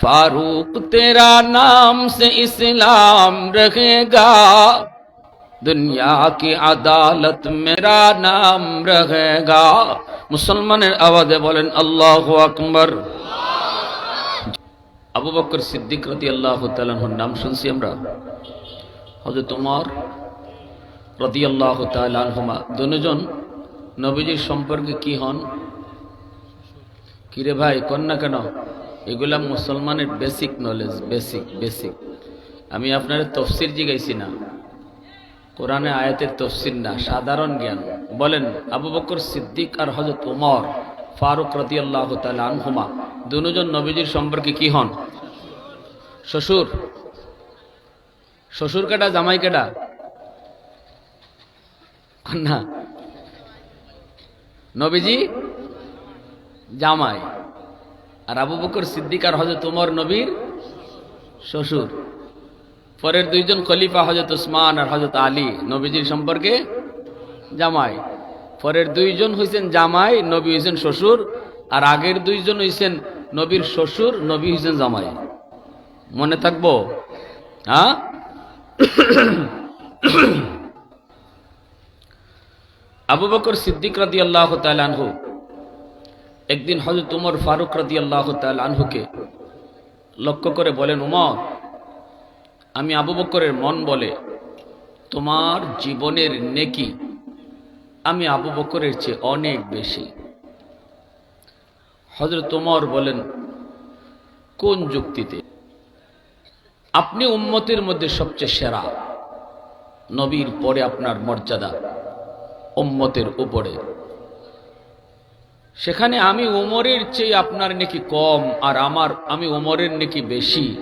फारूक तेरा नाम से इस्लाम रहेगा दुनिया की আদালত মেরা নাম रहेगा মুসলমানের আওয়াজে বলেন আল্লাহ আকবর আবু বকর সিদ্দিক রতি আল্লাহ তালাহর নাম শুনছি আমরা হজরত তোমার রতি আল্লাহ তালহুমা দুজন নবীজির সম্পর্কে কি হন কিরে ভাই কন্যা কেন এগুলা মুসলমানের বেসিক নলেজ বেসিক বেসিক আমি আপনার তফসির জিগাইছি না। কোরআনে আয়াতের তফসির না, সাধারণ জ্ঞান। বলেন, আবু বকর সিদ্দিক আর হজরত উমর ফারুক রতি আল্লাহ আনহুমা, দুজন নবীজির সম্পর্কে কি হন? শ্বশুর শ্বশুর কেটা জামাই কেটা না নবীজি, জামাই। আর আবু বকর সিদ্দিক আর হজরত উমর নবীর শ্বশুর। পরের দুইজন খলিফা হজরত উসমান আর হজরত আলী নবীজির সম্পর্কে জামাই। পরের দুইজন হইছেন জামাই, নবী হইছেন শ্বশুর, আর আগের দুইজন হইছেন নবীর শ্বশুর, নবী হইছেন জামাই। মনে থাকব? হ্যাঁ? আবু বকর সিদ্দিক রাদি আল্লাহ আনহু একদিন হজরত উমর ফারুক রাদি আল্লাহ আনহুকে লক্ষ্য করে বলেন, উমর, আমি আবু বকরের মন বলে তোমার জীবনের নেকি আমি আবু বকরের চেয়ে অনেক বেশি। হজরত উমর বলেন, কোন যুক্তিতে? আপনি উম্মতের মধ্যে সবচেয়ে সেরা, নবীর পরে আপনার মর্যাদা উম্মতের উপরে। সেখানে আমি উমরের চেয়ে আপনার নাকি কম, আর আমার, আমি উমরের নাকি বেশি।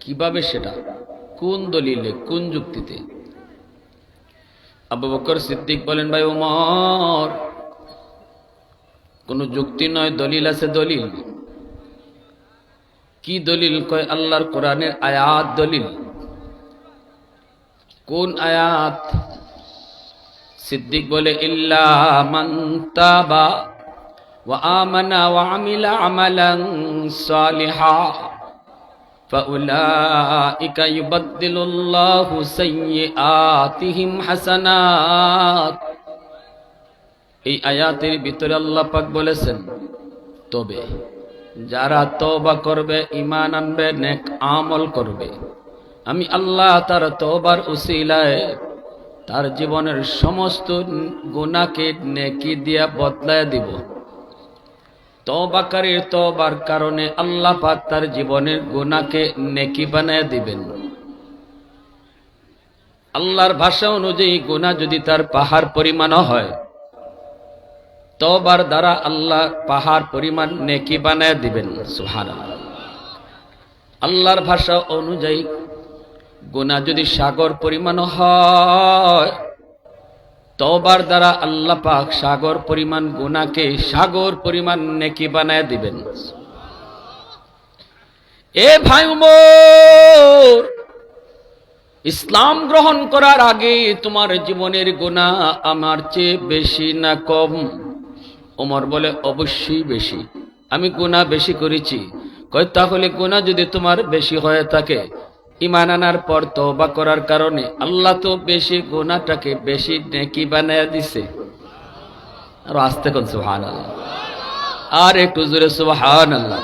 কীভাবে সেটা? কোন দলিলে? কোন যুক্তিতে? আবু বকর সিদ্দিক বলেন, ভাই উমর, কোন যুক্তি নয়, দলিল আছে দলিল। কি দলিল কয় আল্লাহর কোরআনের আয়াত দলিল? কোন আয়াত? সিদ্দিক বলে, ইল্লা মান তাবা ওয়া আমানা ওয়া আমিলা আমালান সালিহা فأولئك يبدل الله سيئاتهم حسنات এই আয়াতের ভিতরে আল্লাহ পাক বলেছেন তবে যারা তওবা করবে ঈমান আনবে নেক আমল করবে আমি আল্লাহ তার তওবার উসিলায় তার জীবনের সমস্ত গুনাহকে নেকি দিয়া বদলায় দিব তবাকারীর তবার কারণে আল্লাহ পাক তার জীবনের গুনাহকে নেকি বানায় দিবেন। আল্লাহর ভাষা অনুযায়ী গুনাহ যদি তার পাহাড় পরিমাণ হয় তবার দ্বারা আল্লাহ পাহাড় পরিমাণ নেকি বানায় দিবেন সুহান আল্লাহর ভাষা অনুযায়ী গুনাহ যদি সাগর পরিমাণ হয় তবার দ্বারা আল্লাহ পাক সাগর পরিমাণ গুনাকে সাগর পরিমাণ নেকি বানায় দিবেন। এ ভাই উমর, ইসলাম গ্রহণ করার আগে তোমার জীবনের গুণা আমার চেয়ে বেশি না কম? ওমর বলে, অবশ্যই বেশি। আমি গুণা বেশি করেছি। কয়, তাহলে গুণা যদি তোমার বেশি হয়ে থাকে ইমান আনার পর তওবা করার কারণে আল্লাহ তো বেশি গুণাটাকে বেশি নেকি বানায় দিছে। আর আসতে কোন সুহান আল্লাহ আর একটু জোরে সুবাহান আল্লাহ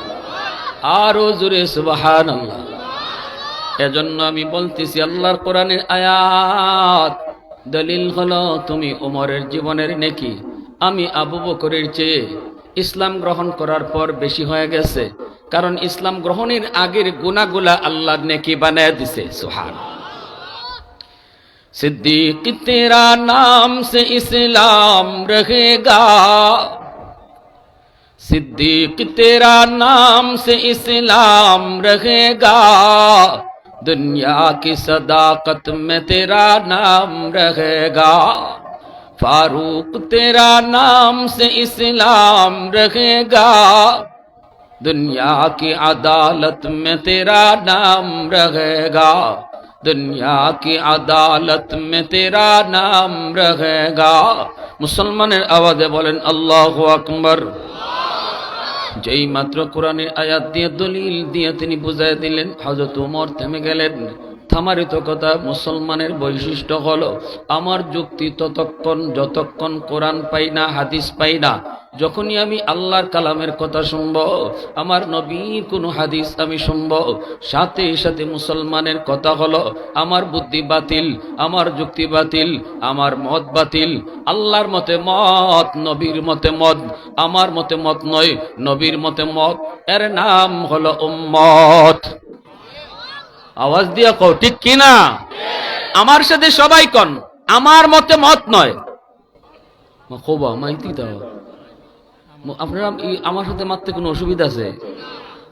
আরও জোরে সুবাহান আল্লাহ এজন্য আমি বলতেছি, আল্লাহর কোরআনের আয়াত, দলিল হলো, তুমি ওমরের জীবনের নেকি, আমি আবু বকরের চেয়ে ইসলাম গ্রহণ করার পর বেশি হয়ে গেছে কারণ ইসলাম গ্রহণের আগের গুনাগুলা আল্লাহ নেকি বানায় দিছে সুহান सिद्दीक तेरा नाम से इस्लाम रहेगा सिद्दीक तेरा नाम से इस्लाम रहेगा दुनिया की सदाकत में तेरा नाम रहेगा फारूक तेरा नाम से इस्लाम रहेगा दुनिया की अदालत में तेरा नाम रहेगा दुनिया की अदालत में तेरा नाम रहेगा মুসলমানের আওয়াজে বলেন আল্লাহ আকবর যেই মাত্র কোরআনের আয়াত দিয়ে দলিল দিয়ে তিনি বুঝাই দিলেন হজরত উমর থেমে গেলেন থামারিত কথা, মুসলমানের বৈশিষ্ট্য হলো, আমার যুক্তি ততক্ষণ যতক্ষণ কোরআন পাই না, হাদিস পাই না। যখনই আমি আল্লাহর কালামের কথা শুনব, আমার নবীর কোনো হাদিস আমি শুনব, সাথে সাথে মুসলমানের কথা হলো, আমার বুদ্ধি বাতিল, আমার যুক্তি বাতিল, আমার মত বাতিল। আল্লাহর মতে মত, নবীর মতে মত, আমার মতে মত নয়, নবীর মতে মত। এর নাম হলো উম্মত। আওয়াজ দিয়া কও, ঠিক কিনা? আমার সাথে সবাই কন, আমার মতে মত নয়। খোবা মাইতি দাও। আপনারা আমার সাথে মারতে কোনো অসুবিধা আছে?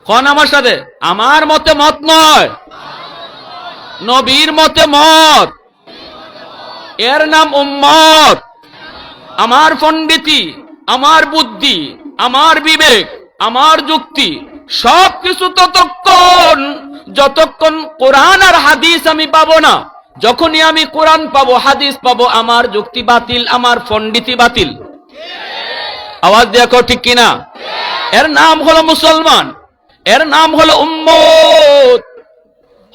কন আমার সাথে? আমার মতে মত নয়। নবীর মতে মত। এর নাম উম্মত। আমার পণ্ডিতি, আমার বুদ্ধি, আমার বিবেক, আমার যুক্তি সব কিছু ততক্ষণ যতক্ষণ কোরআন আর হাদিস আমি পাবো না, যখনই আমি কোরআন পাবো, হাদিস পাবো, আমার যুক্তি বাতিল, আমার পণ্ডিতি বাতিল। আওয়াজ দেখো ঠিক কিনা? এর নাম হলো মুসলমান, এর নাম হলো উম্মত।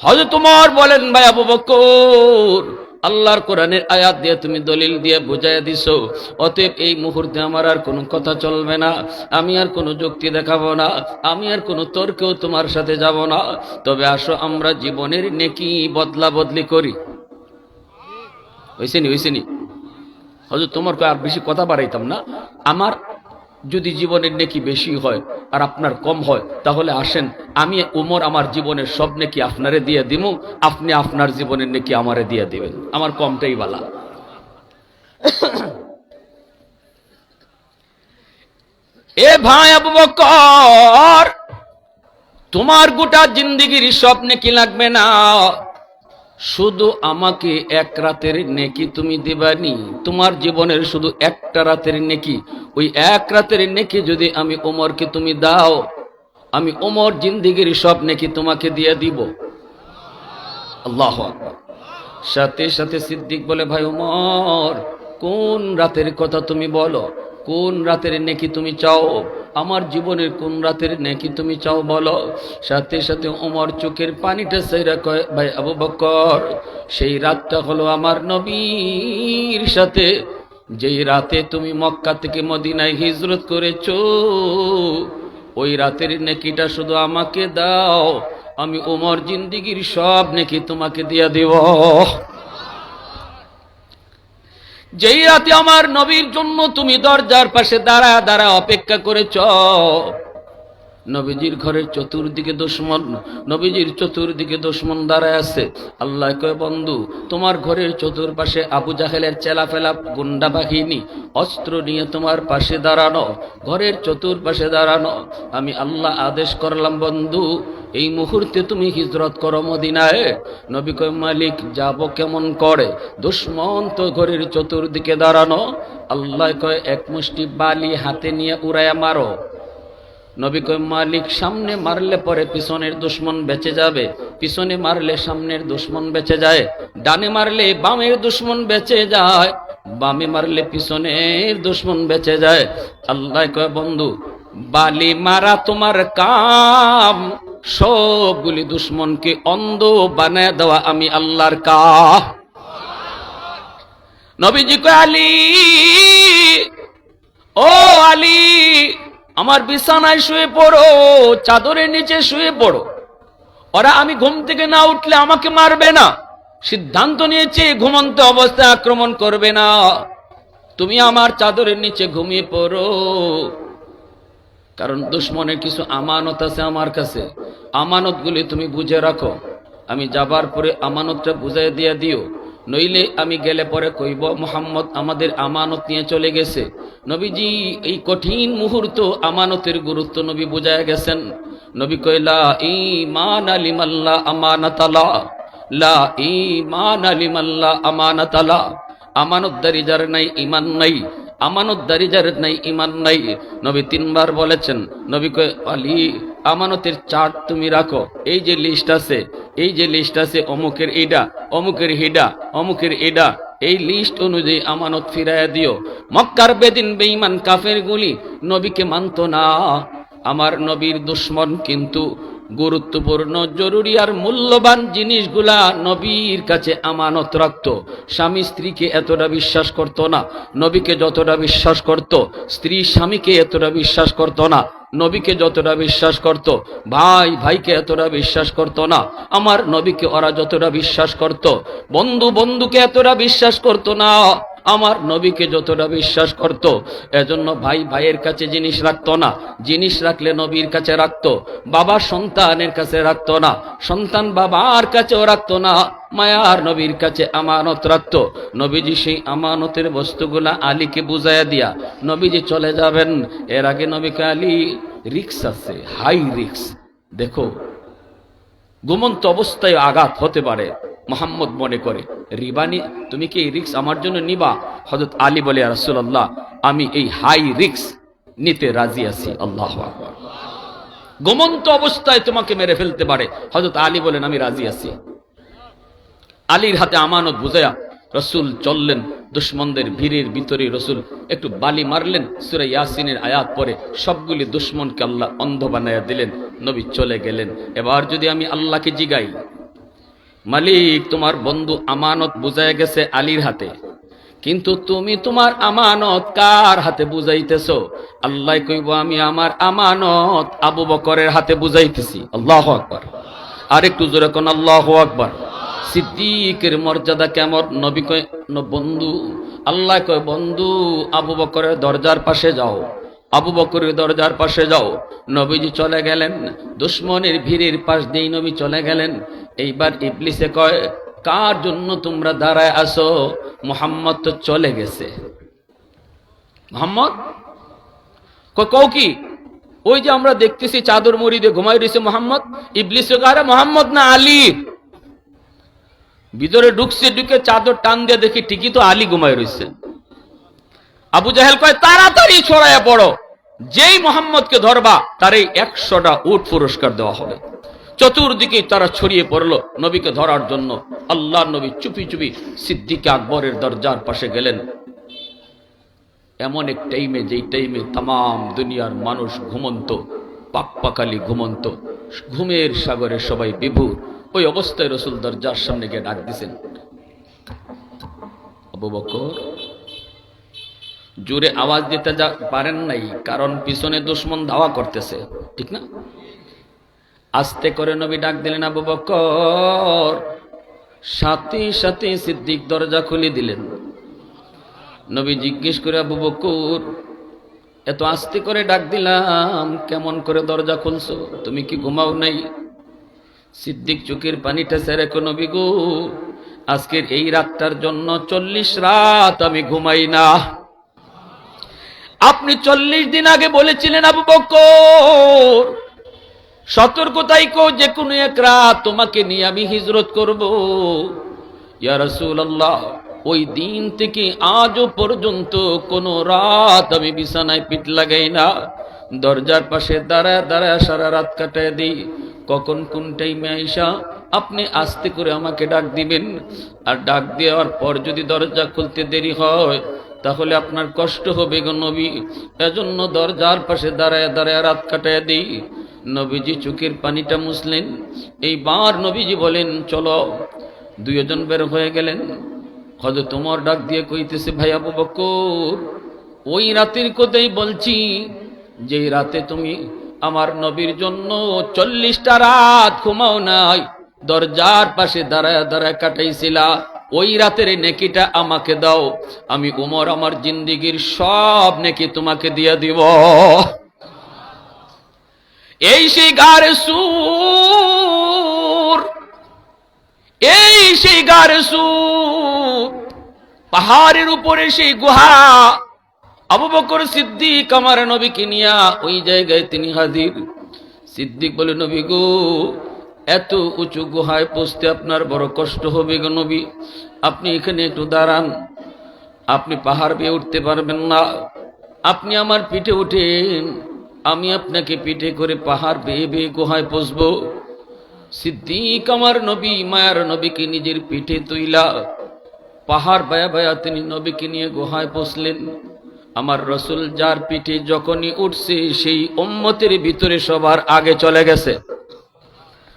হজ তোমার বলেন, ভাই আবু বকর আল্লাহর কোরআনের আয়াত দিয়ে তুমি দলিল দিয়ে বুঝাইয়া দিছো। অতএব এই মুহূর্তে আমার আর কোনো কথা চলবে না। আমি আর কোনো যুক্তি দেখাবো না। আমি আর কোনো তর্কেও তোমার সাথে যাব না। তবে আসো আমরা জীবনের নেকি বদলা বদলি করি। হয়েছে নি হয়েছে নি। হয়তো তোমার আর বেশি কথা বাড়াইতাম না। আমার যদি জীবনের নেকি বেশি হয় আর আপনার কম হয়, তাহলে আসেন, আমি উমর আমার জীবনের সব নেকি আপনারে দিয়ে দিব আপনি আপনার জীবনের নেকি আমারে দিয়ে দিবেন। আমার কমটাই বালা। এ ভাই আবু বকর, তোমার গোটা জিন্দিগির সব নেকি লাগবে না। শুধু আমাকে এক রাতের নেকি তুমি দিবানি। তোমার জীবনের শুধু একটা রাতের নেকি। ওই এক রাতের নেকি যদি আমি ওমরকে তুমি দাও, আমি ওমর জিন্দিগির সব নেকি তোমাকে দিয়ে দিব। আল্লাহ সাথে সাথে সিদ্দিক বলে, ভাই ওমর, কোন রাতের কথা তুমি বলো? কোন রাতের নেকি তুমি চাও? আমার জীবনের কোন রাতের নাকি তুমি চাও বলো? সাথে সাথে ওমর চোখের পানিটা সেইরা কয়, ভাই আবু বকর সেই রাতটা হলো আমার নবীর সাথে। যেই রাতে তুমি মক্কা থেকে মদিনায় হিজরত করেছ, ওই রাতের নেকিটা শুধু আমাকে দাও। আমি ওমর জিন্দিগির সব নেকি তোমাকে দিয়া দেব। যেই রাতে আমার নবীর জন্য তুমি দরজার পাশে দাঁড়া দাঁড়া অপেক্ষা করেছ নবীজির ঘরের চতুর্দিকে দুশ্মন, নবীজির চতুর্দিকে দুশ্মন দাঁড়ায় আছে। আল্লাহ কয়, বন্ধু, তোমার ঘরের চতুর্পাশে আবু জাহেলের চেলাফেলা গুন্ডা বাহিনী, অস্ত্র নিয়ে তোমার পাশে দাঁড়ানো, ঘরের চতুর্পাশে দাঁড়ানো। আমি আল্লাহ আদেশ করলাম, বন্ধু, এই মুহূর্তে তুমি হিজরত করো মদিনায়। নবী কয়, মালিক, যাব কেমন করে? দুশ্মন তো ঘরের চতুর্দিকে দাঁড়ানো। আল্লাহ কয়, এক মুষ্টি বালি হাতে নিয়ে উড়াইয়া মারো। নবী কয়, মালিক সামনে মারলে পরে পিছনের দুশ্মন বেঁচে যাবে। পিছনে মারলে সামনের দুশ্মন বেঁচে যায়। ডানে মারলে বামের দুশ্মন বেঁচে যায়। বামে মারলে পিছনের দুশ্মন বেঁচে যায়। আল্লাহ কয়, বন্ধু, বালি মারা তোমার কাম। সবগুলি দুশ্মনকে অন্ধ বানায় দেওয়া আমি আল্লাহর কা নবীজি কয়, আলী, ও আলী আমার বিছানায় শুয়ে পড়ো, চাদরের নিচে শুয়ে পড়ো। ওরা আমি ঘুম থেকে না উঠলে আমাকে মারবে না। সিদ্ধান্ত নিয়েছে, ঘুমন্ত অবস্থায় আক্রমণ করবে না। তুমি আমার চাদরের নিচে ঘুমিয়ে পড়ো। কারণ দুশ্মনের কিছু আমানত আছে আমার কাছে। আমানতগুলি তুমি বুঝে রাখো। আমি যাবার পরে আমানতটা বুঝাই দিয়ে দিও। নইলে আমি গেলে পরে কইব, মোহাম্মদ আমাদের আমানত নিয়ে চলে গেছে। নবীজি, এই কঠিন মুহূর্ত আমানতের গুরুত্ব নবী বুঝায় গেছেন। নবী কইলা ইমান আলিমাল্লা আমানাতালা লা ইমান আলিমাল্লা আমানাতালা আমানতদারি যার নাই ইমান নাই। আমানতদারি যার নাই ইমান নাই। নবী তিনবার বলেছেন, নবী কয়, আলী, আমানতের চার্ট তুমি রাখো। এই যে লিস্ট আছে, এই যে লিস্ট আছে, অমুকের এইডা, অমুকের হিডা, অমুকের এডা, এই লিস্ট অনুযায়ী আমানত ফিরাইয়া দিও। মক্কার বেদিন বেঈমান কাফের গুলি নবীকে মানতো না। আমার নবীর দুশ্মন কিন্তু গুরুত্বপূর্ণ, জরুরি আর মূল্যবান জিনিসগুলা নবীর কাছে আমানত রাখত। স্বামী স্ত্রীকে এতটা বিশ্বাস করত না, নবীকে যতটা বিশ্বাস করত, স্ত্রী স্বামীকে এতটা বিশ্বাস করত না। নবীকে যতটা বিশ্বাস করত, ভাই, ভাইকে এতটা বিশ্বাস করত না। আমার নবীকে ওরা যতটা বিশ্বাস করত, বন্ধু, বন্ধুকে এতটা বিশ্বাস করত না। আমার নবীকে যতটা বিশ্বাস করত, এজন্য ভাই, ভাইয়ের কাছে জিনিস রাখতো না। জিনিস রাখলে নবীর কাছে রাখতো, বাবা সন্তানের কাছে রাখতো না। সন্তান বাবার কাছেও রাখতো না। মায়ার নবীর কাছে আমানত রাখতো। নবীজি সেই আমানতের বস্তুগুলা আলীকে বুঝাইয়া দিয়া, নবীজি চলে যাবেন। এর আগে নবীকে আলী, রিক্স আছে, হাই রিক্স। দেখো, ঘুমন্ত অবস্থায় আঘাত হতে পারে, মোহাম্মদ মনে করে। রিবানি তুমি কি এই রিক্স আমার জন্য নিবা? হজরত আলী বলে রাসুল্লাহ আমি এই হাই রিক্স নিতে রাজি আছি, আল্লাহ আকবার। ঘুমন্ত অবস্থায় তোমাকে মেরে ফেলতে পারে। হজরত আলী বলেন, আমি রাজি আছি। আলীর হাতে আমানত বুঝায়া রসুল চললেন, দুশ্মনদের ভিড়ের ভিতরে রসুল একটু বালি মারলেন, সুরে ইয়াসিনের আয়াত পরে সবগুলি দুশ্মনকে আল্লাহ অন্ধ বানাইয়া দিলেন, নবী চলে গেলেন। এবার যদি আমি আল্লাহকে জিগাই, মালিক, তোমার বন্ধু আমানত বুঝাই গেছে আলীর হাতে, কিন্তু তুমি তোমার আমানত কার হাতে বুঝাইতেছ? আল্লাহ কইব, আমি আমার আমানত আবু বকরের হাতে বুঝাইতেছি। আল্লাহ আকবার। আর একটু জোরে কোন আল্লাহ আকবার। সিদ্দিকের মর্যাদা কেমন? নবী কয় বন্ধু, আল্লাহ কয়, বন্ধু, আবু বকরের দরজার পাশে যাও। আবু বকরের দরজার পাশে যাও। নবীজি চলে গেলেন। দুশ্মনের ভিড়ের পাশ দিয়েই নবী চলে গেলেন। এইবার ইবলিসে কয়, কার জন্য তোমরা দাঁড়ায় আসো মোহাম্মদ তো চলে গেছে। মোহাম্মদ? কও কি? ওই যে আমরা দেখতেছি চাদর মুড়ি দিয়ে ঘুমাই রয়েছে মোহাম্মদ? ইবলিসে মোহাম্মদ না আলী। ভিতরে ঢুকছে, ঢুকে চাদর টান দিয়ে দেখি ঠিকই তো আলী ঘুমাই রয়েছে। আবু জাহেল কয়, তাড়াতাড়ি ছড়াইয়া পড়ো। যেই মোহাম্মদকে ধরবা তার এই একশোটা উট পুরস্কার দেওয়া হবে। চতুর্দিকে তারা ছড়িয়ে পড়ল নবীকে ধরার জন্য। আল্লাহ নবী চুপি চুপি সিদ্দিকে আকবরের দরজার পাশে গেলেন। এমন এক টাইমে যেই টাইমে তাম দুনিয়ার মানুষ ঘুমন্ত পাকপাকালি ঘুমন্ত, ঘুমের সাগরে সবাই বিভুর। ওই অবস্থায় রসুল দরজার সামনে গিয়ে ডাক দিছেন। আবু বকর, জোরে আওয়াজ দিতে যা পারেন নাই, কারণ পিছনে দুশ্মন ধাওয়া করতেছে, ঠিক না? আস্তে করে নবী ডাক দিলেন, আবু বকর, সাথে সাথে, সিদ্দিক দরজা খুলে দিলেন। নবী জিজ্ঞেস করে, আবু বকর, এত আস্তে করে ডাক দিলাম, কেমন করে দরজা খুলছো? তুমি কি ঘুমাও নাই? সিদ্দিক চোখের পানিটা সেরে নবী গো। আজকের এই রাতটার জন্য চল্লিশ রাত আমি ঘুমাই না। আপনি চল্লিশ দিন আগে বলেছিলেন, আবু বকর, সতর্কতাই কো যে কোনো এক রাত তোমাকে নিয়ে আমি হিজরত করব। ইয়া রাসূলুল্লাহ, ওই দিন থেকে আজও পর্যন্ত কোনো রাত আমি বিছানায় পিঠ লাগাই না। দরজার পাশে দাঁড়ায় দাঁড়ায় সারা রাত কাটায় দিই। কখন কোন টাইমে আইসা আপনি আস্তে করে আমাকে ডাক দিবেন। আর ডাক দেওয়ার পর যদি দরজা খুলতে দেরি হয়, তাহলে আপনার কষ্ট হবে গো নবী। এজন্য দরজার পাশে দাঁড়ায় দাঁড়ায় রাত কাটায় দিই। নবীজি চোখের পানিটা মুছলেন। এইবার নবীজি বলেন, চলো। দুইজন বের হয়ে গেলেন। হয়তো তোমার ডাক দিয়ে কইতেছে, ভাই আবু বকর, ওই রাতের কথাই বলছি যে রাতে তুমি আমার নবীর জন্য চল্লিশটা রাত ঘুমাও নাই। দরজার পাশে দাঁড়ায় দাঁড়ায় কাটাইছিলা। ওই রাতের নেকিটা আমাকে দাও। আমি উমর আমার জিন্দিগির সব নেকি তোমাকে দিয়ে দিব। এই সেই গারে সুর, এই সেই গারে সুর, পাহাড়ের উপরে সেই গুহা আবু বকর সিদ্দিক আমার নবীকে নিয়া ওই জায়গায় তিনি হাজির। সিদ্দিক বলে, নবী গো, এত উঁচু গুহায় পৌঁছতে আপনার বড় কষ্ট হবে গো নবী। আপনি এখানে একটু দাঁড়ান। আপনি পাহাড় বেয়ে উঠতে পারবেন না। আপনি আমার পিঠে উঠেন। আমি আপনাকে পিঠে করে পাহাড় বেয়ে বেয়ে গুহায় পৌঁছবো। সিদ্দিক আমার নবী, মায়ার নবীকে নিজের পিঠে তুইলা। পাহাড় বায়া বায়া তিনি নবীকে নিয়ে গুহায় পৌঁছলেন। আমার রসুল যার পিঠে যখনই উঠছে, সেই উম্মতের ভিতরে সবার আগে চলে গেছে।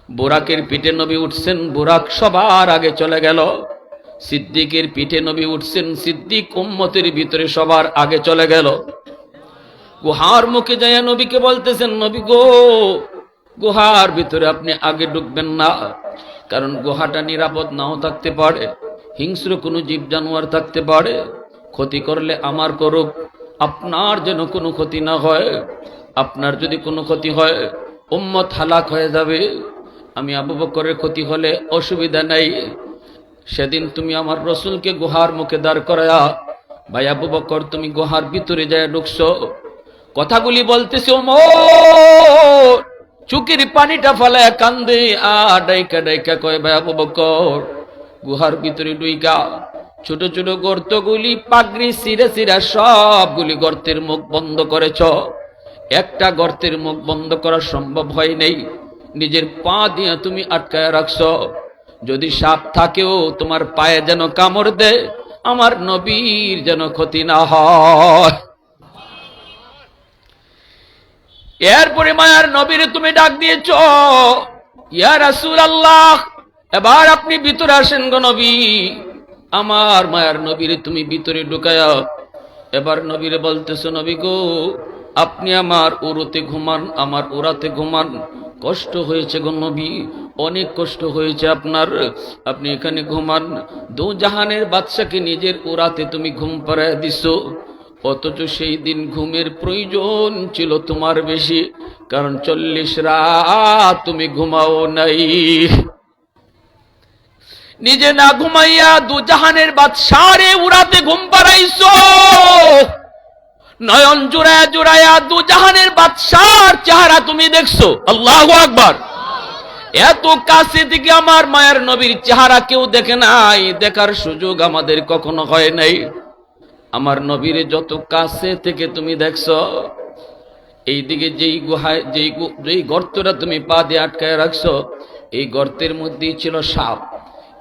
বুরাকের পিঠে নবী উঠছেন, বোরাক সবার আগে চলে গেল। সিদ্দিকের পিঠে নবী উঠছেন, সিদ্দিক উম্মতের ভিতরে সবার আগে চলে গেল। গুহার মুখে যায় নবীকে বলতেছেন, নবী গো, গুহার ভিতরে আপনি আগে ঢুকবেন না, কারণ গুহাটা নিরাপদ নাও থাকতে পারে, হিংস্র কোনো জীব জানোয়ার থাকতে পারে। ক্ষতি করলে আমার করুক। আপনার যেন কোনো ক্ষতি না হয়, আপনার যদি কোনো ক্ষতি হয়, উম্মত হালাক হয়ে যাবে। আমি আবু বকরের ক্ষতি হলে অসুবিধা নাই। সেদিন তুমি আমার রসুলকে গুহার মুখে দাঁড় করায়া, ভাই আবু বকর, তুমি গুহার ভিতরে যায় ঢুকছো। কথাগুলি বলতেছে ওমর চুকির পানিটা ফেলায় কান্দে আ ডাইকা ডাইকা কয়, ভাই আবু বকর, গুহার ভিতরে ডুইকা ছোট ছোট গর্তগুলি পাগড়ি সিরে সিরা সবগুলি গর্তের মুখ বন্ধ করেছ। একটা গর্তের মুখ বন্ধ করা সম্ভব হয় নাই। নিজের পা দিয়ে তুমি আটকায় রাখছ। যদি সাপ থাকেও তোমার পায়ে যেন কামড় দে আমার নবীর যেন ক্ষতি না হয়। এরপরে মায়ার নবীরে তুমি ডাক দিয়েছ, ইয়া রাসূল আল্লাহ এবার আপনি ভিতরে আসেন গো নবী। আমার মায়ার নবীরে তুমি ভিতরে ঢুকায়া, এবার নবীরে বলতেছো, নবী গো, আপনি আমার উড়োতে ঘুমান, আমার উড়াতে ঘুমান। কষ্ট হয়েছে গো নবী, অনেক কষ্ট হয়েছে আপনার। আপনি এখানে ঘুমান। দু জাহানের বাদশাকে নিজের উড়াতে তুমি ঘুম পাড়ায় দিছো। অথচ সেই দিন ঘুমের প্রয়োজন ছিল তোমার বেশি। কারণ চল্লিশ রাত তুমি ঘুমাও নাই। নিজে না ঘুমাইয়া দু জাহানের বাদশারে উড়াতে ঘুম পাড়াইছো? নয়ন জোড়ায় জোড়ায়া দু জাহানের বাদশার চেহারা তুমি দেখছ। আল্লাহ আকবার। এত কাছে থেকে আমার মায়ের নবীর চেহারা কেউ দেখে নাই, দেখার সুযোগ আমাদের কখনো হয় নাই। আমার নবীর যত কাছে থেকে তুমি দেখছ, এইদিকে যেই গুহায়, যেই যেই গর্তটা তুমি পা দিয়ে আটকায় রাখছো, এই গর্তের মধ্যেই ছিল সাপ।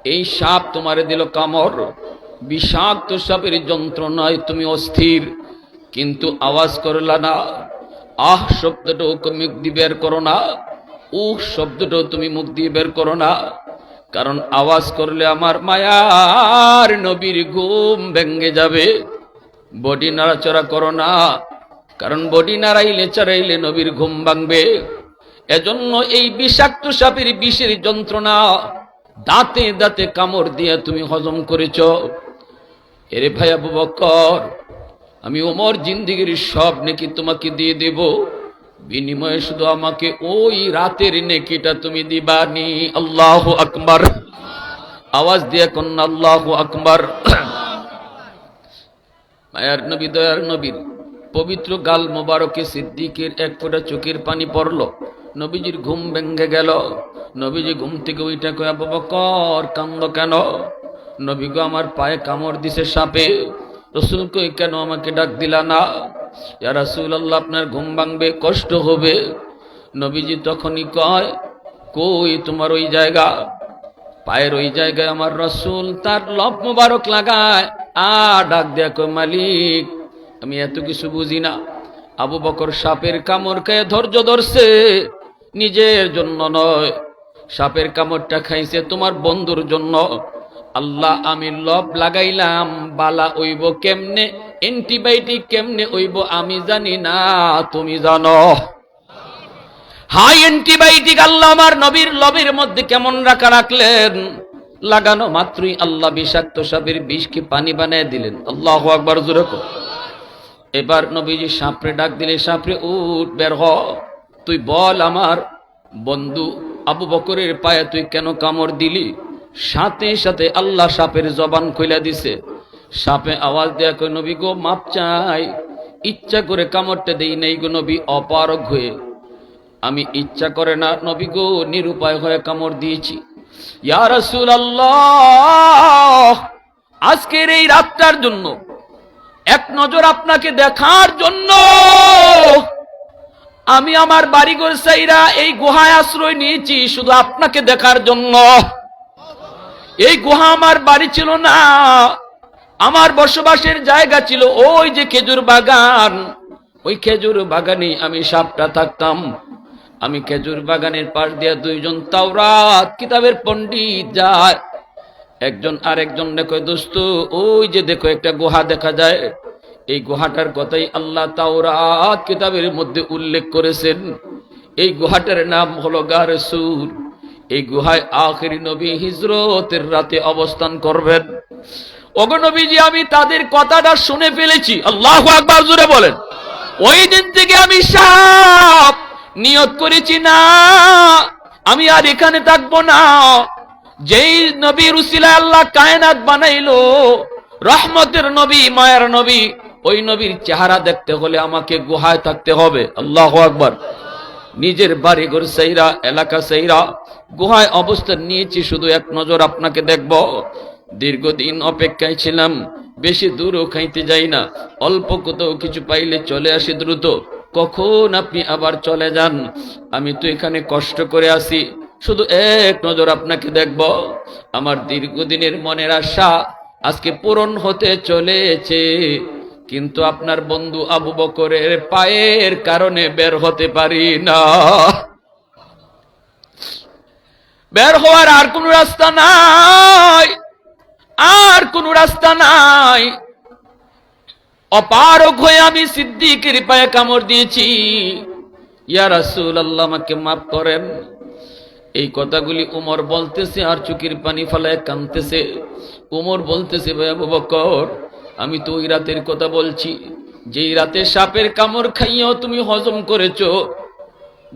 এই সাপ তোমারে দিল কামর বিষাক্ত সাপের যন্ত্রণায় তুমি অস্থির। কিন্তু আওয়াজ করলা না। আহ, শব্দটাও মুখ দিয়ে বের করো না। উহ, শব্দটাও তুমি মুখ দিয়ে বের করো না। কারণ আওয়াজ করলে আমার মায়ার নবীর ঘুম ভেঙ্গে যাবে। বডি নাড়াচড়া করো না। কারণ বডি নাড়াইলে চড়াইলে নবীর ঘুম ভাঙবে। এজন্য এই বিষাক্ত সাপের বিষের যন্ত্রণা দাঁতে দাঁতে কামড় দিয়ে তুমি হজম করেছ। এরে ভাই আবু বকর, আমি ওমর জিন্দিগির সব নেকি তোমাকে দিয়ে দেব। বিনিময়ে শুধু আমাকে ওই রাতের নেকিটা তুমি দিবানি। আল্লাহ আকবার। আওয়াজ দিয়ে কন্যা আল্লাহ আকবার। মায়ার নবী, দয়ার নবীর পবিত্র গাল মোবারকে সিদ্দিকের এক ফোঁটা চোখের পানি পড়ল। নবীজির ঘুম ভেঙ্গে গেল। নবীজি ঘুম থেকে ওইটা কয়া কর কান্দ কেন? নবী গো আমার পায়ে কামড় দিছে সাপে। রসুল কই কেন আমাকে ডাক দিলা না? ইয়া রাসূল আল্লাহ আপনার ঘুম ভাঙবে, কষ্ট হবে। নবীজি তখনই কয়, কই তোমার ওই জায়গা? পায়ের ওই জায়গায় আমার রসুল, তার লপ মোবারক লাগায়। আ ডাক দেয়া কয়, মালিক, আমি এত কিছু বুঝি না। আবু বকর সাপের কামড় খেয়ে ধৈর্য ধরছে, নিজের জন্য নয়। সাপের কামড়টা খাইছে তোমার বন্ধুর জন্য। আল্লাহ, আমি লব লাগাইলাম, বালা ওইব কেমনে, অ্যান্টিবায়োটিক কেমনে ওইব আমি জানি না, তুমি জানো। হাই, অ্যান্টিবায়োটিক আল্লাহ আমার নবীর লবের মধ্যে কেমন রাখা রাখলেন? লাগানো মাত্রই আল্লাহ বিষাক্ত সাপের বিষকে পানি বানিয়ে দিলেন। আল্লাহ আকবার, জোরে। এবার নবীজি সাপরে ডাক দিলে, সাপরে উঠ, বের হ। তুই বল আমার বন্ধু আবু বকরের পায়ে তুই কেন কামড় দিলি? সাথে সাথে আল্লাহ সাপের জবান খুলে দিছে। সাপে আওয়াজ দেয়া কই নবী গো, মাপ চাই। ইচ্ছা করে কামড়টা দেই নাই গো নবী, অপারগ হয়ে। আমি ইচ্ছা করে না, নবী গো, নিরুপায় হয়ে কামড় দিয়েছি। ইয়া রাসূলুল্লাহ, আজকের এই রাতটার জন্য এক নজর আপনাকে দেখার জন্য আমি আমার বাড়িঘর সাইরা এই গুহায় আশ্রয় নিয়েছি, শুধু আপনাকে দেখার জন্য। এই গুহা আমার বাড়ি ছিল না, আমার বসবাসের জায়গা ছিল ওই যে খেজুর বাগান। ওই খেজুর বাগানে আমি সাপটা থাকতাম। আমি খেজুর বাগানের পাশ দিয়ে দুইজন তাওরাত কিতাবের পণ্ডিত যায়। একজন আর একজন দেখো, দোস্ত, ওই যে দেখো একটা গুহা দেখা যায়। এই গুহাটার কথাই আল্লাহ তাওরাত কিতাবের মধ্যে উল্লেখ করেছেন। এই গুহাটার নাম হলো গারসুর এই গুহায় আখেরি নবী হিজরতের রাতে অবস্থান করবেন। অগনবীজি আমি তাদের কথাটা শুনে ফেলেছি। আল্লাহ আকবার জুড়ে বলেন। ওই দিন থেকে আমি সাপ নিয়ত করেছি না। আমি আর এখানে থাকব না। যেই নবী রুসিলা আল্লাহ কায়নাত বানাইলো, রহমতের নবী, মায়ের নবী ওই নবীর চেহারা দেখতে হলে আমাকে গুহায় থাকতে হবে। আল্লাহ আকবার। নিজের বাড়ি ঘর সেইরা, এলাকা সেইরা। গুহায় অবস্থান নিয়েছি, শুধু এক নজর আপনাকে দেখব। দীর্ঘদিন অপেক্ষায় ছিলাম, বেশি দূরও খাইতে যাই না। অল্প কোথাও কিছু পাইলে চলে আসি দ্রুত। কখন আপনি আবার চলে যান? আমি তো এখানে কষ্ট করে আসি শুধু এক নজর আপনাকে দেখব। আমার দীর্ঘদিনের মনের আশা আজকে পূরণ হতে চলেছে। কিন্তু আপনার বন্ধু আবু বকরের পায়ের কারণে বের হতে পারি না। বের হওয়ার আর কোন রাস্তা নাই, আর কোন রাস্তা নাই। অপারক হয়ে আমি সিদ্দিকের পায়ে কামড় দিয়েছি। ইয়া রাসূল আল্লাহ আমাকে মাফ করেন। এই কথাগুলি উমর বলতেছে আর চুকির পানি ফেলায় কানতেছে উমর বলতেছে, ভাই আবু বকর আমি তো ওই রাতের কথা বলছি, যেই রাতে সাপের কামড় খাইয়াও তুমি হজম করেছ।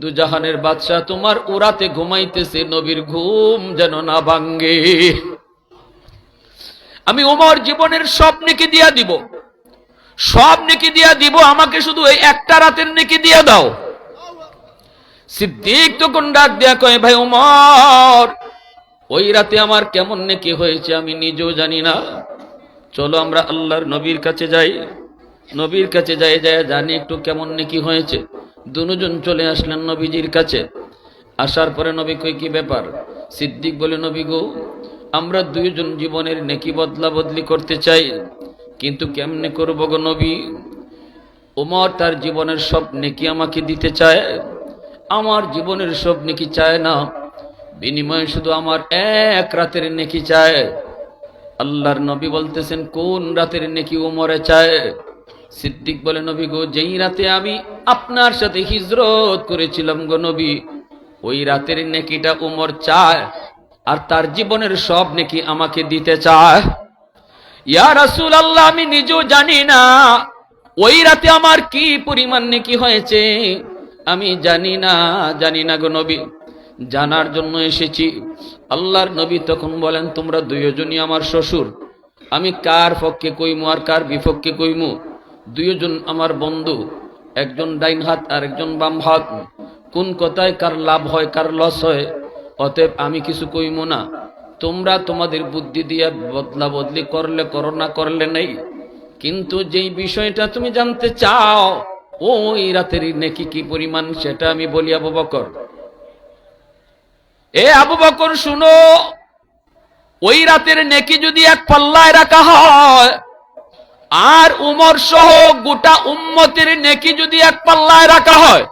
দুজাহানের বাদশাহ তোমার ওরাতে ঘুমাইতেছে, নবীর ঘুম যেন না ভাঙ্গে আমি ওমর জীবনের সব নেকি দিয়া দিব। সব নেকি দিয়া দিব, আমাকে শুধু এই একটা রাতের নেকি দিয়া দাও। সিদ্দিক তখন ডাক দেয়া কয়, ভাই ওমর, ওই রাতে আমার কেমন নেকি হয়েছে আমি নিজেও জানি না। চলো আমরা আল্লাহর নবীর কাছে যাই। নবীর কাছে যাই যায় জানি একটু কেমন নাকি হয়েছে। দুজন চলে আসলেন নবীজির কাছে। আসার পরে নবী কই, কি ব্যাপার? সিদ্দিক বলে, নবী গো, আমরা দুইজন জীবনের নেকি বদলা বদলি করতে চাই, কিন্তু কেমনে করব গো নবী? ওমর তার জীবনের সব নেকি আমাকে দিতে চায়। আমার জীবনের সব নেকি চায় না। বিনিময়ে শুধু আমার এক রাতের নেকি চায়। আল্লাহর নবী বলতেছেন, কোন রাতের নেকি ওমরে চায়? সিদ্দিক বলে, নবী গো, যেই রাতে আমি আপনার সাথে হিজরত করেছিলাম গো নবী, ওই রাতের নেকিটা উমর চায় আর তার জীবনের সব নেকি আমাকে দিতে চায়। আল্লাহ আমি নিজেও জানি না ওই রাতে আমার কি পরিমাণ নেকি হয়েছে। আমি জানি না জানি না গো নবী, জানার জন্য এসেছি। আল্লাহর নবী তখন বলেন, তোমরা দুইজনই আমার শ্বশুর। আমি কার পক্ষে কইমু আর কার বিপক্ষে কইমু? দুইজন আমার বন্ধু, একজন ডাইন হাত আর একজন বাম হাত কোন কথায় কার লাভ হয়, কার লস হয়? অতএব আমি কিছু কইমু না। তোমরা তোমাদের বুদ্ধি দিয়ে বদলা বদলি করলে, করো না করলে নেই। কিন্তু যেই বিষয়টা তুমি জানতে চাও, ওই রাতের নেকি কি পরিমাণ, সেটা আমি বলি আবু বকর। এ আবু বকর, শুনো। ওই রাতের নেকি যদি এক পাল্লায় রাখা হয়, আর উমর সহ গোটা উম্মতের নেকি যদি এক পাল্লায় রাখা হয়,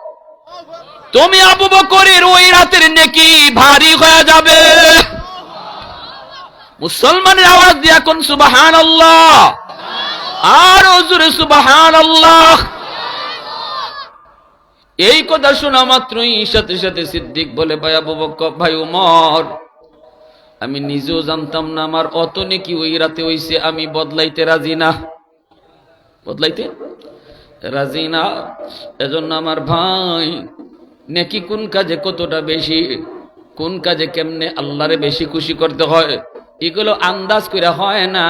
তুমি আবু বকরের ওই রাতের নেকি ভারী হয়ে যাবে। মুসলমানের আওয়াজ দিয়া কোন সুবাহান আল্লাহ আর ওজুরে সুবাহান আল্লাহ এই কথা শোনা মাত্রই সাথে সাথে সিদ্দিক বলে, ভাই আবু বকর ভাই উমর, আমি নিজেও জানতাম না, আমার অত নেকি ওই রাতে হইছে, আমি বদলাইতে রাজি না। বদলাইতে? রাজি না। এজন্য আমার ভাই, নেকি কোন কাজে কতটা বেশি, কোন কাজে কেমনে আল্লাহরে বেশি খুশি করতে হয়, এগুলো আন্দাজ করে হয় না,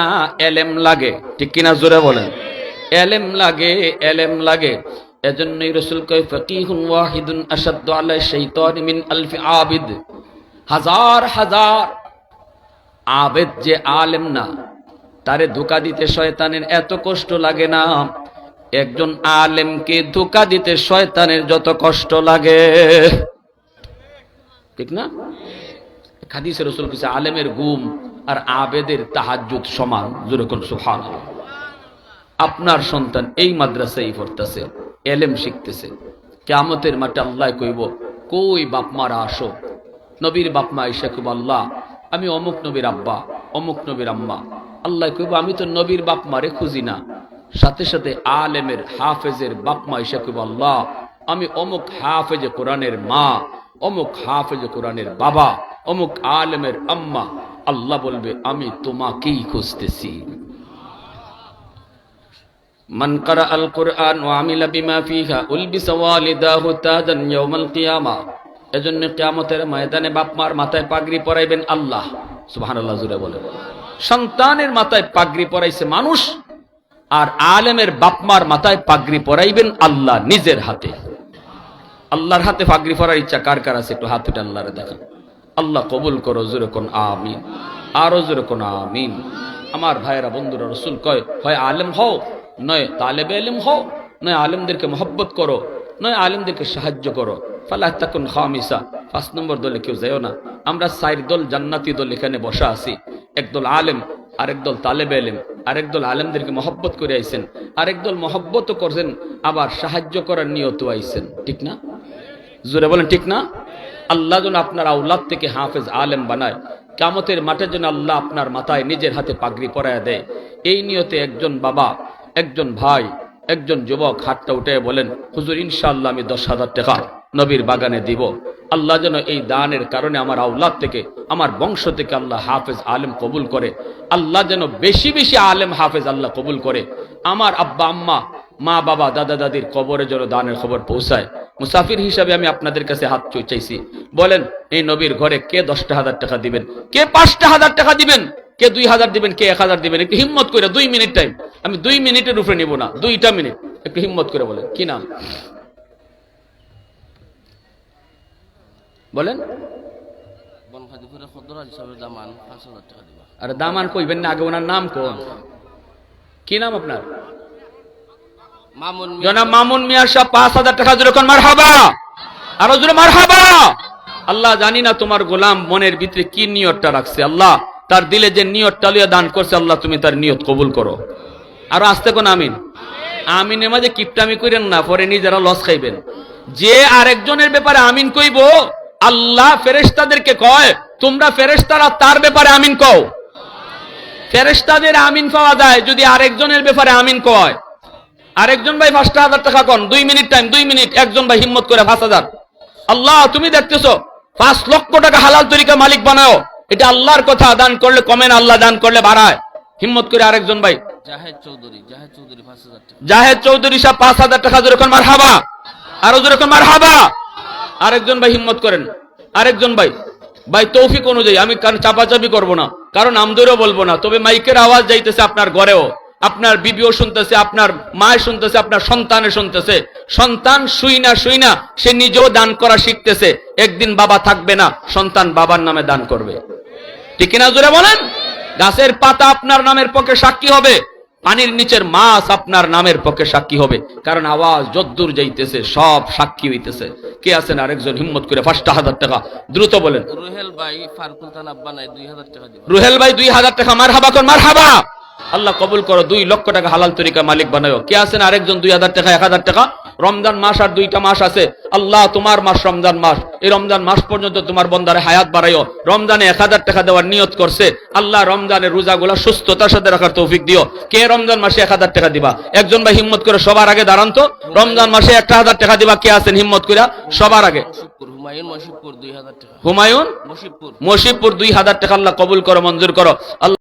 এলেম লাগে। ঠিক কিনা জোরে বলেন? এলেম লাগে এলেম লাগে। এজন্যই রসুল কয়, ফকিহুন ওয়াহিদুন আলাই শাইতান মিন আলফি আবিদ। হাজার হাজার আবেদ যে আলেম না, তারে ধোকা দিতে শয়তানের এত কষ্ট লাগে না। একজন আলেমকে ধোকা দিতে শয়তানের যত কষ্ট লাগে। ঠিক না? হাদিসের রসুল কিছু আলেমের গুম আর আবেদের তাহাজ্জুদ সমান। যেরকম সুফান আপনার সন্তান এই মাদ্রাসায় পড়তেছে। এলেম শিখতেছে। কেমতের মাঠে আল্লাহ কইব, কই বাপ মারা আসো। নবীর বাপ মা ঈশা কইব, আল্লাহ, আমি অমুক নবীর আব্বা, অমুক নবীর আম্মা। আল্লাহ কইব, আমি তো নবীর বাপমারে খুঁজি না। সাথে সাথে আলেমের, হাফেজের বাপ মা ঈশা কইব, আল্লাহ, আমি অমুক হাফেজে কোরআনের মা, অমুক হাফেজে কোরআনের বাবা, অমুক আলেমের আম্মা। আল্লাহ বলবে, আমি তোমাকেই খুঁজতেছি। من قرأ القرآن وعمل بما فيها ألبس والداه تاجا يوم القيامة এজন্য কিয়ামতের ময়দানে বাপ মার মাথায় পাগড়ি পরাইবেন আল্লাহ সুবহানাল্লাহ জুড়ে বলে সন্তানের মাথায় পাগড়ি পরাইছে মানুষ আর আলেমের বাপ মার মাথায় পাগড়ি পরাইবেন আল্লাহ নিজের হাতে আল্লাহর হাতে পাগড়ি পরার ইচ্ছা কার কার আছে একটু হাত উঠে আল্লাহরে দেখেন আল্লাহ কবুল করো জোরে কোন আমিন আরো জোরে কোন আমিন আমার ভাইয়েরা বন্ধুরা রসুল কয় হয় আলেম হও নয় তালেবে আলেম হও, নয় আলেমদেরকে মহব্বত করো, নয় আলেমদেরকে সাহায্য করো। ফালাহ তাকুন খামিসা, পাঁচ নম্বর দলে কেউ যাইও না। আমরা সাইর দল জান্নাতি দল এখানে বসা আছি। একদল আলেম, আরেক দল তালেবে আলেম আরেক দল আলেমদেরকে মহব্বত করে আইসেন আরেক দল মহব্বত করছেন, আবার সাহায্য করার নিয়ত আইসেন ঠিক না? জোরে বলেন, ঠিক না? আল্লাহ যেন আপনার আউলাদ থেকে হাফেজ আলেম বানায়। কামতের মাঠে যেন আল্লাহ আপনার মাথায় নিজের হাতে পাগড়ি পরায় দেয়। এই নিয়তে একজন বাবা একজন ভাই, একজন যুবক হাতটা উঠে বলেন, হুজুর ইনশাল্লাহ আমি দশ হাজার টাকা নবীর বাগানে দিব। আল্লাহ যেন এই দানের কারণে আমার আউলাদ থেকে, আমার বংশ থেকে আল্লাহ হাফেজ আলেম কবুল করে। আল্লাহ যেন বেশি বেশি আলেম হাফেজ আল্লাহ কবুল করে। আমার আব্বা, আম্মা, মা, বাবা, দাদা, দাদির কবরে যেন দানের খবর পৌঁছায়। মুসাফির হিসাবে আমি আপনাদের কাছে হাত চুই চাইছি। বলেন, এই নবীর ঘরে কে দশটা হাজার টাকা দিবেন? কে পাঁচটা হাজার টাকা দিবেন? কে দুই হাজার দিবেন কে এক হাজার দিবেন? একটু হিম্মত করে দুই মিনিট টাইম আমি দুই মিনিটের উপরে নিব না দুইটা মিনিট। একটু হিম্মত করে বলেন কি নাম? বলেন। আরে দামান কইবেন না আগে ওনার নাম কোন। কি নাম আপনার? মামুন মিয়া জনাব মামুন মিয়া সাহেব পাঁচ হাজার টাকা যেরকম মার হাবা আরও জোরে মার হাবা আল্লাহ জানি না তোমার গোলাম মনের ভিতরে কি নিয়তটা রাখছে আল্লাহ। তার দিলে যে নিয়তটা লিয়ে দান করছে আল্লাহ, তুমি তার নিয়ত কবুল করো। আর আসতে কোন আমিন? আমিনের মাঝে কিপটামি করেন না, পরে নিজেরা লস খাইবেন। যে আরেকজনের ব্যাপারে আমিন কইব, আল্লাহ ফেরেশতাদেরকে কয়, তোমরা ফেরেশতারা তার ব্যাপারে আমিন কও। ফেরেশতাদের আমিন পাওয়া যায় যদি আরেকজনের ব্যাপারে আমিন কয়। আরেকজন ভাই পাঁচটা হাজার টাকা কন, দুই মিনিট টাইম দুই মিনিট, একজন ভাই হিম্মত করে পাঁচ হাজার। আল্লাহ, তুমি দেখতেছো, পাঁচ লক্ষ টাকা হালাল তরিকা মালিক বানাও। এটা আল্লাহর কথা দান করলে কমে না আল্লাহ দান করলে বাড়ায়। হিম্মত করে আরেকজন ভাই জাহেদ চৌধুরী জাহেদ চৌধুরী পাঁচ হাজার টাকা। জাহেদ চৌধুরী সাহেব পাঁচ হাজার টাকা যেরকম মার হাবা আরও যেরকম মার হাবা আরেকজন ভাই হিম্মত করেন আরেকজন ভাই ভাই তৌফিক অনুযায়ী আমি চাপাচাপি করব না কারণ আমদেরও বলব না তবে মাইকের আওয়াজ যাইতেছে আপনার ঘরেও আপনার বিবিও শুনতেছে আপনার মায়ের শুনতেছে আপনার সন্তানে শুনতেছে। সন্তান শুই না শুই না সে নিজেও দান করা শিখতেছে একদিন বাবা থাকবে না সন্তান বাবার নামে দান করবে। ঠিক কিনা জোরে বলেন? গাছের পাতা আপনার নামের পক্ষে সাক্ষী হবে পানির নিচের মাছ আপনার নামের পক্ষে সাক্ষী হবে। কারণ আওয়াজ যদ্দূর যাইতেছে সব সাক্ষী হইতেছে। কে আছেন আরেকজন হিম্মত করে? পাঁচটা হাজার টাকা। দ্রুত বলেন। রুহেল ভাই ফারকুল আব্বা নাই দুই হাজার টাকা রুহেল ভাই দুই হাজার টাকা। মার হাবা কর মার হাবা আল্লাহ কবুল করো দুই লক্ষ টাকা হালাল তরিকা মালিক বানাও কে আছেন আরেকজন দুই হাজার টাকা এক হাজার টাকা? রমজান মাস আর দুইটা মাস আছে। আল্লাহ তোমার মাস রমজান মাস। এই রমজান মাস পর্যন্ত তোমার বন্দারে হায়াত বাড়াইও। রমজানে এক হাজার টাকা দেওয়ার নিয়ত করছে। আল্লাহ রমজানের রোজাগুলা সুস্থতার সাথে রাখার তৌফিক দিও। কে রমজান মাসে এক হাজার টাকা দিবা? একজন ভাই হিম্মত করে সবার আগে দাঁড়ান তো। রমজান মাসে একটা হাজার টাকা দিবা? কে আছেন হিম্মত করে সবার আগে। হুমায়ুন মশিবপুর দুই হাজার টাকা। মশিবপুর মসিবপুর দুই হাজার টাকা আল্লাহ কবুল করো মঞ্জুর করো। আল্লাহ